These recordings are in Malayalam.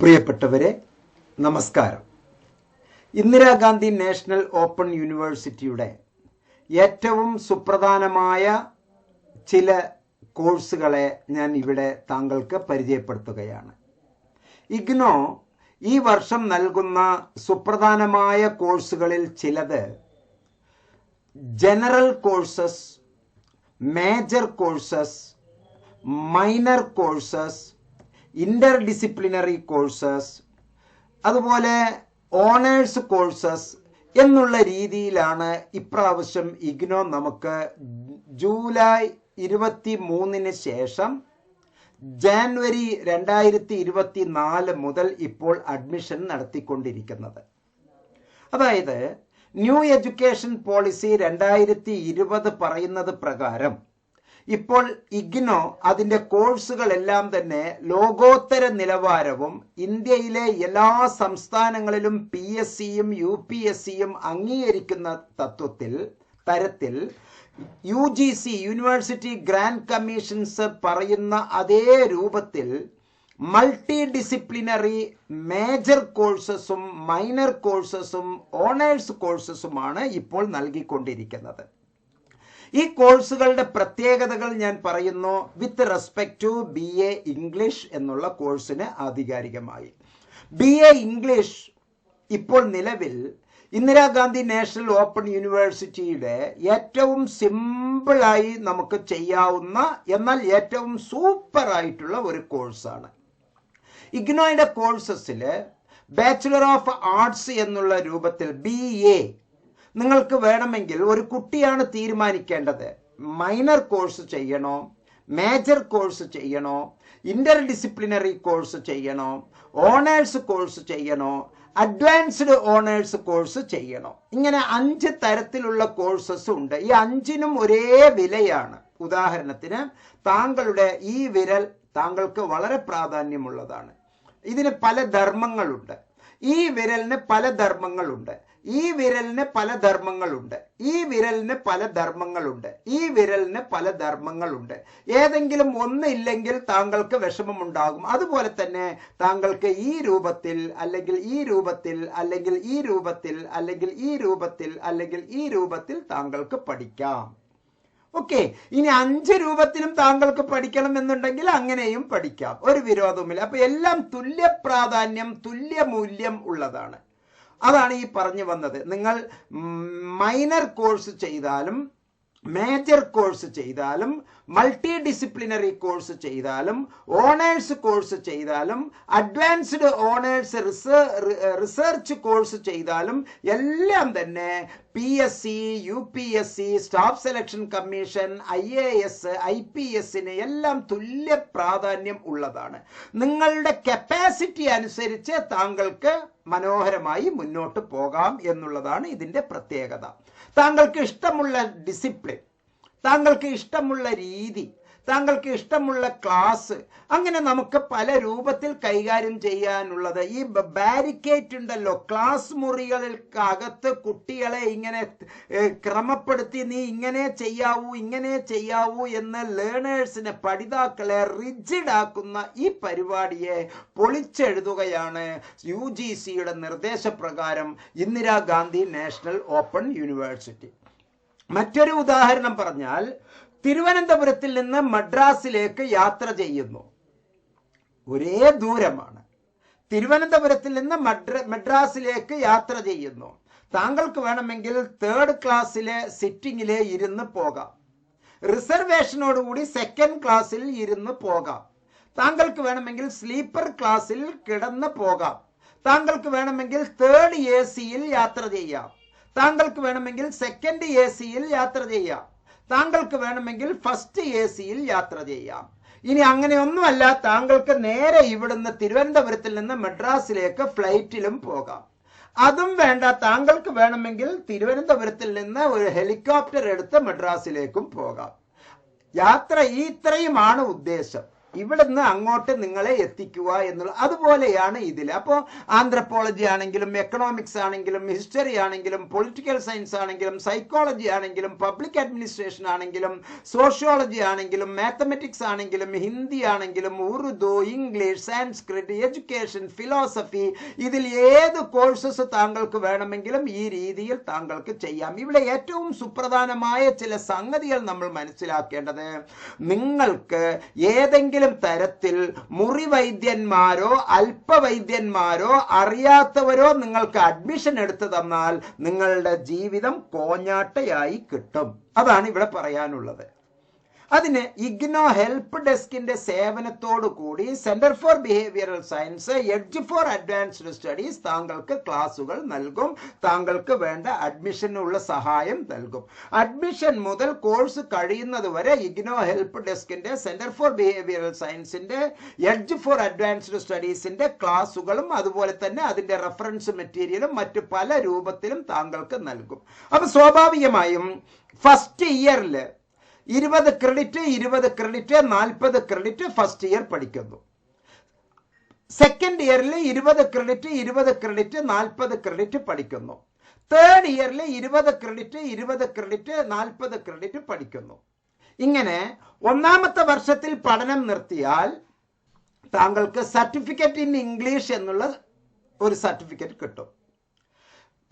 പ്രിയപ്പെട്ടവരെ നമസ്കാരം. ഇന്ദിരാഗാന്ധി നാഷണൽ ഓപ്പൺ യൂണിവേഴ്സിറ്റിയുടെ ഏറ്റവും സുപ്രധാനമായ ചില കോഴ്സുകളെ ഞാൻ ഇവിടെ താങ്കൾക്ക് പരിചയപ്പെടുത്തുകയാണ്. ഇഗ്നോ ഈ വർഷം നൽകുന്ന സുപ്രധാനമായ കോഴ്സുകളിൽ ചിലത് general courses major courses minor courses interdisciplinary courses അതുപോലെ ഓണേഴ്സ് കോഴ്സസ് എന്നുള്ള രീതിയിലാണ് ഇപ്രാവശ്യം ഇഗ്നോ നമുക്ക് ജൂലൈ ഇരുപത്തി മൂന്നിന് ശേഷം ജാനുവരി രണ്ടായിരത്തി ഇരുപത്തി നാല് മുതൽ ഇപ്പോൾ അഡ്മിഷൻ നടത്തിക്കൊണ്ടിരിക്കുന്നത്. അതായത് ന്യൂ എഡ്യൂക്കേഷൻ പോളിസി രണ്ടായിരത്തി ഇരുപത് പറയുന്നത് പ്രകാരം ഇപ്പോൾ ഇഗ്നോ അതിന്റെ കോഴ്സുകളെല്ലാം തന്നെ ലോകോത്തര നിലവാരവും ഇന്ത്യയിലെ എല്ലാ സംസ്ഥാനങ്ങളിലും പി എസ് സിയും യു പി എസ് സിയും അംഗീകരിക്കുന്ന തത്വത്തിൽ തരത്തിൽ U G C university grant commissions പറയുന്ന അതേ രൂപത്തിൽ മൾട്ടി ഡിസിപ്ലിനറി മേജർ കോഴ്സസും മൈനർ കോഴ്സസും ഓണേഴ്സ് കോഴ്സസുമാണ് ഇപ്പോൾ നൽകിക്കൊണ്ടിരിക്കുന്നത്. ഈ കോഴ്സുകളുടെ പ്രത്യേകതകൾ ഞാൻ പറയുന്നു. With respect to B A English എന്നുള്ള കോഴ്സിന് ആധികാരികമായി. ബി എ ഇംഗ്ലീഷ് ഇപ്പോൾ നിലവിൽ ഇന്ദിരാഗാന്ധി നാഷണൽ ഓപ്പൺ യൂണിവേഴ്സിറ്റിയുടെ ഏറ്റവും സിമ്പിളായി നമുക്ക് ചെയ്യാവുന്ന എന്നാൽ ഏറ്റവും സൂപ്പർ ആയിട്ടുള്ള ഒരു കോഴ്സാണ്. ഇഗ്നോയുടെ കോഴ്സസിൽ ബാച്ചുലർ ഓഫ് ആർട്സ് എന്നുള്ള രൂപത്തിൽ ബി എ നിങ്ങൾക്ക് വേണമെങ്കിൽ ഒരു കുട്ടിയാണ് തീരുമാനിക്കേണ്ടത്. മൈനർ കോഴ്സ് ചെയ്യണോ? മേജർ കോഴ്സ് ചെയ്യണോ? ഇന്റർ ഡിസിപ്ലിനറി കോഴ്സ് ചെയ്യണോ? ഓണേഴ്സ് കോഴ്സ് ചെയ്യണോ? അഡ്വാൻസ്ഡ് ഓണേഴ്സ് കോഴ്സ് ചെയ്യണോ? ഇങ്ങനെ അഞ്ച് തരത്തിലുള്ള കോഴ്സസ് ഉണ്ട്. ഈ അഞ്ചിനും ഒരേ വിലയാണ്. ഉദാഹരണത്തിന് താങ്കളുടെ ഈ വിരൽ താങ്കൾക്ക് വളരെ പ്രാധാന്യമുള്ളതാണ്. ഇതിന് പല ധർമ്മങ്ങളുണ്ട്. ഈ വിരലിന് പല ധർമ്മങ്ങളുണ്ട്. ഈ വിരലിന് പല ധർമ്മങ്ങളുണ്ട്. ഈ വിരലിന് പല ധർമ്മങ്ങളുണ്ട്. ഈ വിരലിന് പല ധർമ്മങ്ങളുണ്ട്. ഏതെങ്കിലും ഒന്നില്ലെങ്കിൽ താങ്കൾക്ക് വിഷമമുണ്ടാകും. അതുപോലെ തന്നെ താങ്കൾക്ക് ഈ രൂപത്തിൽ അല്ലെങ്കിൽ ഈ രൂപത്തിൽ അല്ലെങ്കിൽ ഈ രൂപത്തിൽ അല്ലെങ്കിൽ ഈ രൂപത്തിൽ അല്ലെങ്കിൽ ഈ രൂപത്തിൽ താങ്കൾക്ക് പഠിക്കാം. ഓക്കെ. ഇനി അഞ്ച് രൂപത്തിലും താങ്കൾക്ക് പഠിക്കണം എന്നുണ്ടെങ്കിൽ അങ്ങനെയും പഠിക്കാം. ഒരു വിരോധവുമില്ല. അപ്പൊ എല്ലാം തുല്യ പ്രാധാന്യം തുല്യ മൂല്യം ഉള്ളതാണ്. അതാണ് ഈ പറഞ്ഞു വന്നത്. നിങ്ങൾ മൈനർ കോഴ്സ് ചെയ്താലും മേജർ കോഴ്സ് ചെയ്താലും മൾട്ടി ഡിസിപ്ലിനറി കോഴ്സ് ചെയ്താലും ഓണേഴ്സ് കോഴ്സ് ചെയ്താലും അഡ്വാൻസ്ഡ് ഓണേഴ്സ് റിസർച്ച് കോഴ്സ് ചെയ്താലും എല്ലാം തന്നെ P S C U P S C staff selection commission I A S I P എസിന് എല്ലാം തുല്യ പ്രാധാന്യം ഉള്ളതാണ്. നിങ്ങളുടെ കപ്പാസിറ്റി അനുസരിച്ച് താങ്കൾക്ക് മനോഹരമായി മുന്നോട്ട് പോകാം എന്നുള്ളതാണ് ഇതിന്റെ പ്രത്യേകത. താങ്കൾക്ക് ഇഷ്ടമുള്ള ഡിസിപ്ലിൻ താങ്കൾക്ക് ഇഷ്ടമുള്ള രീതി താങ്കൾക്ക് ഇഷ്ടമുള്ള ക്ലാസ് അങ്ങനെ നമുക്ക് പല രൂപത്തിൽ കൈകാര്യം ചെയ്യാനുള്ളത്. ഈ ബാരിക്കേറ്റ് ഉണ്ടല്ലോ. ക്ലാസ് മുറികൾക്കകത്ത് കുട്ടികളെ ഇങ്ങനെ ക്രമപ്പെടുത്തി നീ ഇങ്ങനെ ചെയ്യാവൂ ഇങ്ങനെ ചെയ്യാവൂ എന്ന് ലേണേഴ്സിനെ പഠിതാക്കളെ റിജിഡ് ആക്കുന്ന ഈ പരിപാടിയെ പൊളിച്ചെഴുതുകയാണ് യു ജി സിയുടെ നിർദ്ദേശപ്രകാരം ഇന്ദിരാഗാന്ധി നാഷണൽ ഓപ്പൺ യൂണിവേഴ്സിറ്റി. മറ്റൊരു ഉദാഹരണം പറഞ്ഞാൽ തിരുവനന്തപുരത്തിൽ നിന്ന് മദ്രാസിലേക്ക് യാത്ര ചെയ്യുന്നു. ഒരേ ദൂരമാണ്. തിരുവനന്തപുരത്തിൽ നിന്ന് മദ്രാസിലേക്ക് യാത്ര ചെയ്യുന്നു. താങ്കൾക്ക് വേണമെങ്കിൽ തേർഡ് ക്ലാസ്സിലെ സിറ്റിങ്ങിലെ ഇരുന്ന് പോകാം. റിസർവേഷനോടുകൂടി സെക്കൻഡ് ക്ലാസ്സിൽ ഇരുന്ന് പോകാം. താങ്കൾക്ക് വേണമെങ്കിൽ സ്ലീപ്പർ ക്ലാസ്സിൽ കിടന്ന് പോകാം. താങ്കൾക്ക് വേണമെങ്കിൽ തേർഡ് എ സിയിൽ യാത്ര ചെയ്യാം. താങ്കൾക്ക് വേണമെങ്കിൽ സെക്കൻഡ് എ സിയിൽ യാത്ര ചെയ്യാം. താങ്കൾക്ക് വേണമെങ്കിൽ ഫസ്റ്റ് എ സിയിൽ യാത്ര ചെയ്യാം. ഇനി അങ്ങനെയൊന്നുമല്ല താങ്കൾക്ക് നേരെ ഇവിടുന്ന് തിരുവനന്തപുരത്തിൽ നിന്ന് മദ്രാസിലേക്ക് ഫ്ലൈറ്റിലും പോകാം. അതും വേണ്ട താങ്കൾക്ക് വേണമെങ്കിൽ തിരുവനന്തപുരത്തിൽ നിന്ന് ഒരു ഹെലികോപ്റ്റർ എടുത്ത് മദ്രാസിലേക്കും പോകാം. യാത്ര ഈ ഇത്രയുമാണ് ഉദ്ദേശം. ഇവിടുന്ന് അങ്ങോട്ട് നിങ്ങളെ എത്തിക്കുക എന്നുള്ള അതുപോലെയാണ് ഇതിൽ അപ്പോൾ ആന്ത്രപ്പോളജി ആണെങ്കിലും എക്കണോമിക്സ് ആണെങ്കിലും ഹിസ്റ്ററി ആണെങ്കിലും പൊളിറ്റിക്കൽ സയൻസ് ആണെങ്കിലും സൈക്കോളജി ആണെങ്കിലും പബ്ലിക് അഡ്മിനിസ്ട്രേഷൻ ആണെങ്കിലും സോഷ്യോളജി ആണെങ്കിലും മാത്തമെറ്റിക്സ് ആണെങ്കിലും ഹിന്ദി ആണെങ്കിലും Urdu English Sanskrit education philosophy ഇതിൽ ഏത് കോഴ്സസ് താങ്കൾക്ക് വേണമെങ്കിലും ഈ രീതിയിൽ താങ്കൾക്ക് ചെയ്യാം. ഇവിടെ ഏറ്റവും സുപ്രധാനമായ ചില സംഗതികൾ നമ്മൾ മനസ്സിലാക്കേണ്ടത് നിങ്ങൾക്ക് ഏതെങ്കിലും തരത്തിൽ മുറിവൈദ്യന്മാരോ അല്പവൈദ്യന്മാരോ അറിയാത്തവരോ നിങ്ങൾക്ക് അഡ്മിഷൻ എടുത്തു തന്നാൽ നിങ്ങളുടെ ജീവിതം കോഞ്ഞാട്ടയായി കിട്ടും. അതാണ് ഇവിടെ പറയാനുള്ളത്. അതിന് ഇഗ്നോ ഹെൽപ്പ് ഡെസ്കിന്റെ സേവനത്തോടു കൂടി centre for behavioural science edge for advanced studies താങ്കൾക്ക് ക്ലാസുകൾ നൽകും. താങ്കൾക്ക് വേണ്ട അഡ്മിഷനുള്ള സഹായം നൽകും. അഡ്മിഷൻ മുതൽ കോഴ്സ് കഴിയുന്നത് വരെ ഇഗ്നോ ഹെൽപ്പ് ഡെസ്കിന്റെ സെന്റർ ഫോർ ബിഹേവിയറൽ സയൻസിന്റെ എഡ്ജ് ഫോർ അഡ്വാൻസ്ഡ് സ്റ്റഡീസിന്റെ ക്ലാസുകളും അതുപോലെ തന്നെ അതിന്റെ റെഫറൻസ് മെറ്റീരിയലും മറ്റു പല രൂപത്തിലും താങ്കൾക്ക് നൽകും. അപ്പൊ സ്വാഭാവികമായും ഫസ്റ്റ് ഇയറിൽ ഇരുപത് ക്രെഡിറ്റ് ഇരുപത് ക്രെഡിറ്റ് നാൽപ്പത് ക്രെഡിറ്റ് ഫസ്റ്റ് ഇയർ പഠിക്കുന്നു. സെക്കൻഡ് ഇയറിൽ ഇരുപത് ക്രെഡിറ്റ് ഇരുപത് ക്രെഡിറ്റ് നാൽപ്പത് ക്രെഡിറ്റ് പഠിക്കുന്നു. തേർഡ് ഇയറിൽ ഇരുപത് ക്രെഡിറ്റ് ഇരുപത് ക്രെഡിറ്റ് നാൽപ്പത് ക്രെഡിറ്റ് പഠിക്കുന്നു. ഇങ്ങനെ ഒന്നാമത്തെ വർഷത്തിൽ പഠനം നിർത്തിയാൽ താങ്കൾക്ക് സർട്ടിഫിക്കറ്റ് ഇൻ ഇംഗ്ലീഷ് എന്നുള്ള ഒരു സർട്ടിഫിക്കറ്റ് കിട്ടും.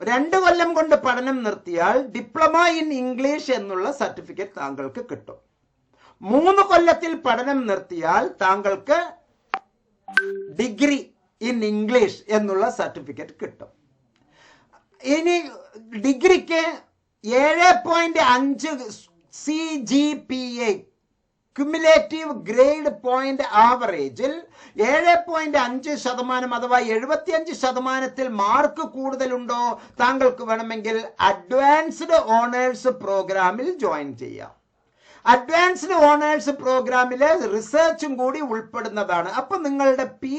രണ്ട് കൊല്ലം കൊണ്ട് പഠനം നിർത്തിയാൽ ഡിപ്ലോമ ഇൻ ഇംഗ്ലീഷ് എന്നുള്ള സർട്ടിഫിക്കറ്റ് താങ്കൾക്ക് കിട്ടും. മൂന്ന് കൊല്ലത്തിൽ പഠനം നിർത്തിയാൽ താങ്കൾക്ക് ഡിഗ്രി ഇൻ ഇംഗ്ലീഷ് എന്നുള്ള സർട്ടിഫിക്കറ്റ് കിട്ടും. ഇനി ഡിഗ്രിക്ക് ഏഴ് പോയിന്റ് അഞ്ച് C G P A cumulative grade point ആവറേജിൽ ഏഴ് പോയിന്റ് അഞ്ച് ശതമാനം അഥവാ എഴുപത്തിയഞ്ച് ശതമാനത്തിൽ മാർക്ക് കൂടുതലുണ്ടോ താങ്കൾക്ക് വേണമെങ്കിൽ അഡ്വാൻസ്ഡ് ഓണേഴ്സ് പ്രോഗ്രാമിൽ ജോയിൻ ചെയ്യാം. അഡ്വാൻസ്ഡ് ഓണേഴ്സ് പ്രോഗ്രാമിലെ റിസർച്ചും കൂടി ഉൾപ്പെടുന്നതാണ്. അപ്പൊ നിങ്ങളുടെ പി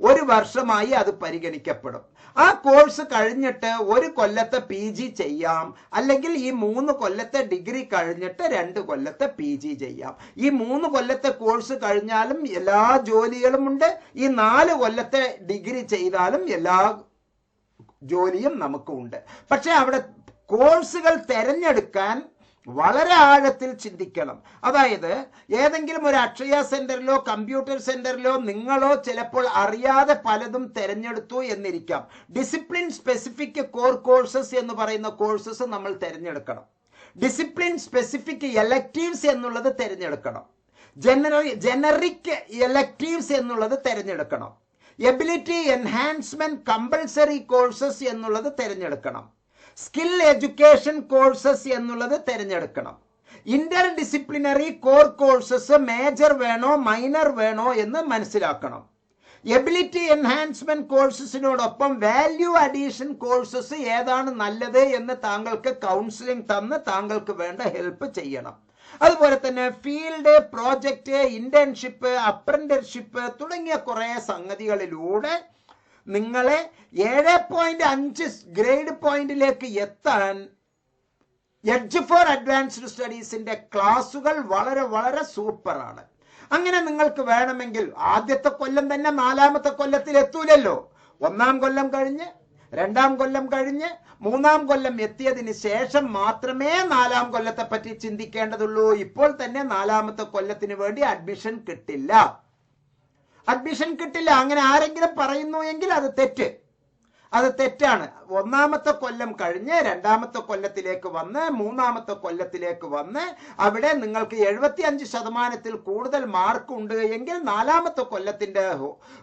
ഒരു വർഷമായി അത് പരിഗണിക്കപ്പെടും. ആ കോഴ്സ് കഴിഞ്ഞിട്ട് ഒരു കൊല്ലത്തെ പി ജി ചെയ്യാം. അല്ലെങ്കിൽ ഈ മൂന്ന് കൊല്ലത്തെ ഡിഗ്രി കഴിഞ്ഞിട്ട് രണ്ട് കൊല്ലത്തെ പി ജി ചെയ്യാം. ഈ മൂന്ന് കൊല്ലത്തെ കോഴ്സ് കഴിഞ്ഞാലും എല്ലാ ജോലികളും ഉണ്ട്. ഈ നാല് കൊല്ലത്തെ ഡിഗ്രി ചെയ്താലും എല്ലാ ജോലിയും നമുക്കുണ്ട് പക്ഷെ അവിടെ കോഴ്സുകൾ തിരഞ്ഞെടുക്കാൻ വളരെ ആഴത്തിൽ ചിന്തിക്കണം. അതായത് ഏതെങ്കിലും ഒരു അക്ഷയ സെന്ററിലോ കമ്പ്യൂട്ടർ സെന്ററിലോ നിങ്ങളോ ചിലപ്പോൾ അറിയാതെ പലതും തിരഞ്ഞെടുത്തു എന്നിരിക്കാം. ഡിസിപ്ലിൻ സ്പെസിഫിക് കോർ കോഴ്സസ് എന്ന് പറയുന്ന കോഴ്സസ് നമ്മൾ തിരഞ്ഞെടുക്കണം. ഡിസിപ്ലിൻ സ്പെസിഫിക് എലക്റ്റീവ്സ് എന്നുള്ളത് തിരഞ്ഞെടുക്കണം. ജനറി ജനറിക് എലക്റ്റീവ്സ് എന്നുള്ളത് തിരഞ്ഞെടുക്കണം. എബിലിറ്റി എൻഹാൻസ്മെന്റ് കമ്പൾസറി കോഴ്സസ് എന്നുള്ളത് തിരഞ്ഞെടുക്കണം. സ്കിൽ എഡ്യൂക്കേഷൻ കോഴ്സസ് എന്നുള്ളത് തിരഞ്ഞെടുക്കണം. Interdisciplinary core courses major വേണോ മൈനർ വേണോ എന്ന് മനസ്സിലാക്കണം. എബിലിറ്റി എൻഹാൻസ്മെന്റ് കോഴ്സസിനോടൊപ്പം വാല്യൂ അഡീഷൻ കോഴ്സസ് ഏതാണ് നല്ലത് എന്ന് താങ്കൾക്ക് കൗൺസിലിംഗ് തന്ന് താങ്കൾക്ക് വേണ്ട ഹെൽപ്പ് ചെയ്യണം. അതുപോലെ തന്നെ ഫീൽഡ് പ്രോജക്റ്റ് ഇന്റേൺഷിപ്പ് അപ്രന്റർഷിപ്പ് തുടങ്ങിയ കുറേ സംഗതികളിലൂടെ നിങ്ങളെ ഏഴ് പോയിന്റ് അഞ്ച് ഗ്രേഡ് പോയിന്റിലേക്ക് എത്താൻ എഡ്ജ് ഫോർ അഡ്വാൻസ്ഡ് സ്റ്റഡീസിന്റെ ക്ലാസുകൾ വളരെ വളരെ സൂപ്പറാണ് അങ്ങനെ നിങ്ങൾക്ക് വേണമെങ്കിൽ ആദ്യത്തെ കൊല്ലം തന്നെ നാലാമത്തെ കൊല്ലത്തിൽ എത്തൂലല്ലോ. ഒന്നാം കൊല്ലം കഴിഞ്ഞ് രണ്ടാം കൊല്ലം കഴിഞ്ഞ് മൂന്നാം കൊല്ലം എത്തിയതിന് ശേഷം മാത്രമേ നാലാം കൊല്ലത്തെ പറ്റി ചിന്തിക്കേണ്ടതുള്ളൂ. ഇപ്പോൾ തന്നെ നാലാമത്തെ കൊല്ലത്തിന് വേണ്ടി അഡ്മിഷൻ കിട്ടില്ല. അഡ്മിഷൻ കിട്ടില്ല. അങ്ങനെ ആരെങ്കിലും പറയുന്നു എങ്കിൽ അത് തെറ്റ്. അത് തെറ്റാണ്. ഒന്നാമത്തെ കൊല്ലം കഴിഞ്ഞ് രണ്ടാമത്തെ കൊല്ലത്തിലേക്ക് വന്ന് മൂന്നാമത്തെ കൊല്ലത്തിലേക്ക് വന്ന് അവിടെ നിങ്ങൾക്ക് എഴുപത്തി അഞ്ച് ശതമാനത്തിൽ കൂടുതൽ മാർക്ക് ഉണ്ട് എങ്കിൽ നാലാമത്തെ കൊല്ലത്തിന്റെ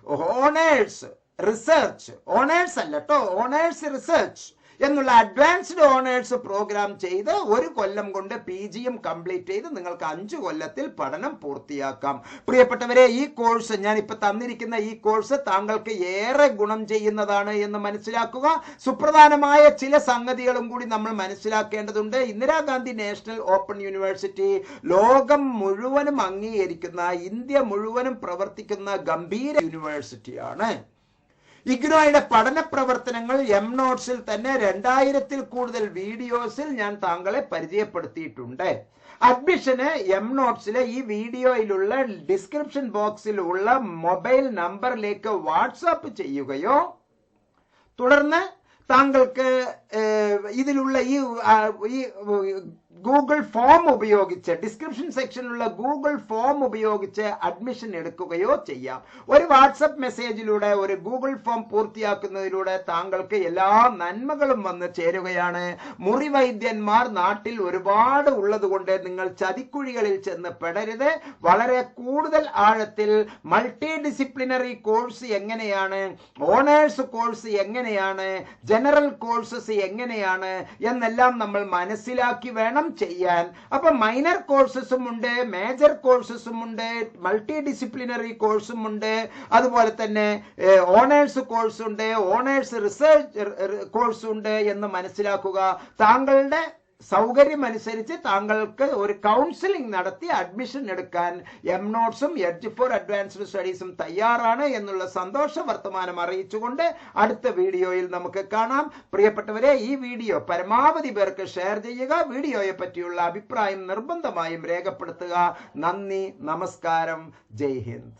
ഓണേഴ്സ് റിസർച്ച് ഓണേഴ്സ് അല്ല കേട്ടോ ഓണേഴ്സ് റിസർച്ച് എന്നുള്ള അഡ്വാൻസ്ഡ് ഓണേഴ്സ് പ്രോഗ്രാം ചെയ്ത് ഒരു കൊല്ലം കൊണ്ട് പി ജിയും കംപ്ലീറ്റ് ചെയ്ത് നിങ്ങൾക്ക് അഞ്ച് കൊല്ലത്തിൽ പഠനം പൂർത്തിയാക്കാം. പ്രിയപ്പെട്ടവരെ ഈ കോഴ്സ് ഞാൻ ഇപ്പൊ തന്നിരിക്കുന്ന ഈ കോഴ്സ് താങ്കൾക്ക് ഏറെ ഗുണം ചെയ്യുന്നതാണ് എന്ന് മനസ്സിലാക്കുക. സുപ്രധാനമായ ചില സംഗതികളും കൂടി നമ്മൾ മനസ്സിലാക്കേണ്ടതുണ്ട്. ഇന്ദിരാഗാന്ധി നാഷണൽ ഓപ്പൺ യൂണിവേഴ്സിറ്റി ലോകം മുഴുവനും അംഗീകരിക്കുന്ന ഇന്ത്യ മുഴുവനും പ്രവർത്തിക്കുന്ന ഗംഭീര യൂണിവേഴ്സിറ്റിയാണ്. ഇഗ്നോയുടെ പഠന പ്രവർത്തനങ്ങൾ എം നോട്ട്സിൽ തന്നെ രണ്ടായിരത്തിൽ കൂടുതൽ വീഡിയോസിൽ ഞാൻ താങ്കളെ പരിചയപ്പെടുത്തിയിട്ടുണ്ട്. അഡ്മിഷന് എം നോട്ട്സിലെ ഈ വീഡിയോയിലുള്ള ഡിസ്ക്രിപ്ഷൻ ബോക്സിലുള്ള മൊബൈൽ നമ്പറിലേക്ക് വാട്സാപ്പ് ചെയ്യുകയോ തുടർന്ന് താങ്കൾക്ക് ഇതിലുള്ള ഈ ഗൂഗിൾ ഫോം ഉപയോഗിച്ച് ഡിസ്ക്രിപ്ഷൻ സെക്ഷനിലുള്ള ഗൂഗിൾ ഫോം ഉപയോഗിച്ച് അഡ്മിഷൻ എടുക്കുകയോ ചെയ്യാം. ഒരു വാട്സപ്പ് മെസ്സേജിലൂടെ ഒരു ഗൂഗിൾ ഫോം പൂർത്തിയാക്കുന്നതിലൂടെ താങ്കൾക്ക് എല്ലാ നന്മകളും വന്ന് ചേരുകയാണ്. മുറിവൈദ്യന്മാർ നാട്ടിൽ ഒരുപാട് ഉള്ളതുകൊണ്ട് നിങ്ങൾ ചതിക്കുഴികളിൽ ചെന്ന് പെടരുത്. വളരെ കൂടുതൽ ആഴത്തിൽ മൾട്ടി ഡിസിപ്ലിനറി കോഴ്സ് എങ്ങനെയാണ് ഓണേഴ്സ് കോഴ്സ് എങ്ങനെയാണ് ജനറൽ കോഴ്സസ് എങ്ങനെയാണ് എന്നെല്ലാം നമ്മൾ മനസ്സിലാക്കി വേണം. ചെയ്യാൻ. അപ്പൊ മൈനർ കോഴ്സസും ഉണ്ട് മേജർ കോഴ്സസും ഉണ്ട് മൾട്ടി ഡിസിപ്ലിനറി കോഴ്സും ഉണ്ട്. അതുപോലെ തന്നെ ഓണേഴ്സ് കോഴ്സ് ഉണ്ട് ഓണേഴ്സ് റിസർച്ച് കോഴ്സ് ഉണ്ട് എന്ന് മനസ്സിലാക്കുക. താങ്കളുടെ സൗകര്യമനുസരിച്ച് താങ്കൾക്ക് ഒരു കൗൺസിലിംഗ് നടത്തി അഡ്മിഷൻ എടുക്കാൻ എം നോട്ട്സും എഡ്ജ് ഫോർ അഡ്വാൻസ്ഡ് സ്റ്റഡീസും തയ്യാറാണ് എന്നുള്ള സന്തോഷ വർത്തമാനം അറിയിച്ചുകൊണ്ട് അടുത്ത വീഡിയോയിൽ നമുക്ക് കാണാം. പ്രിയപ്പെട്ടവരെ ഈ വീഡിയോ പരമാവധി പേർക്ക് ഷെയർ ചെയ്യുക വീഡിയോയെ പറ്റിയുള്ള അഭിപ്രായം നിർബന്ധമായും രേഖപ്പെടുത്തുക. നന്ദി നമസ്കാരം. ജയ് ഹിന്ദ്.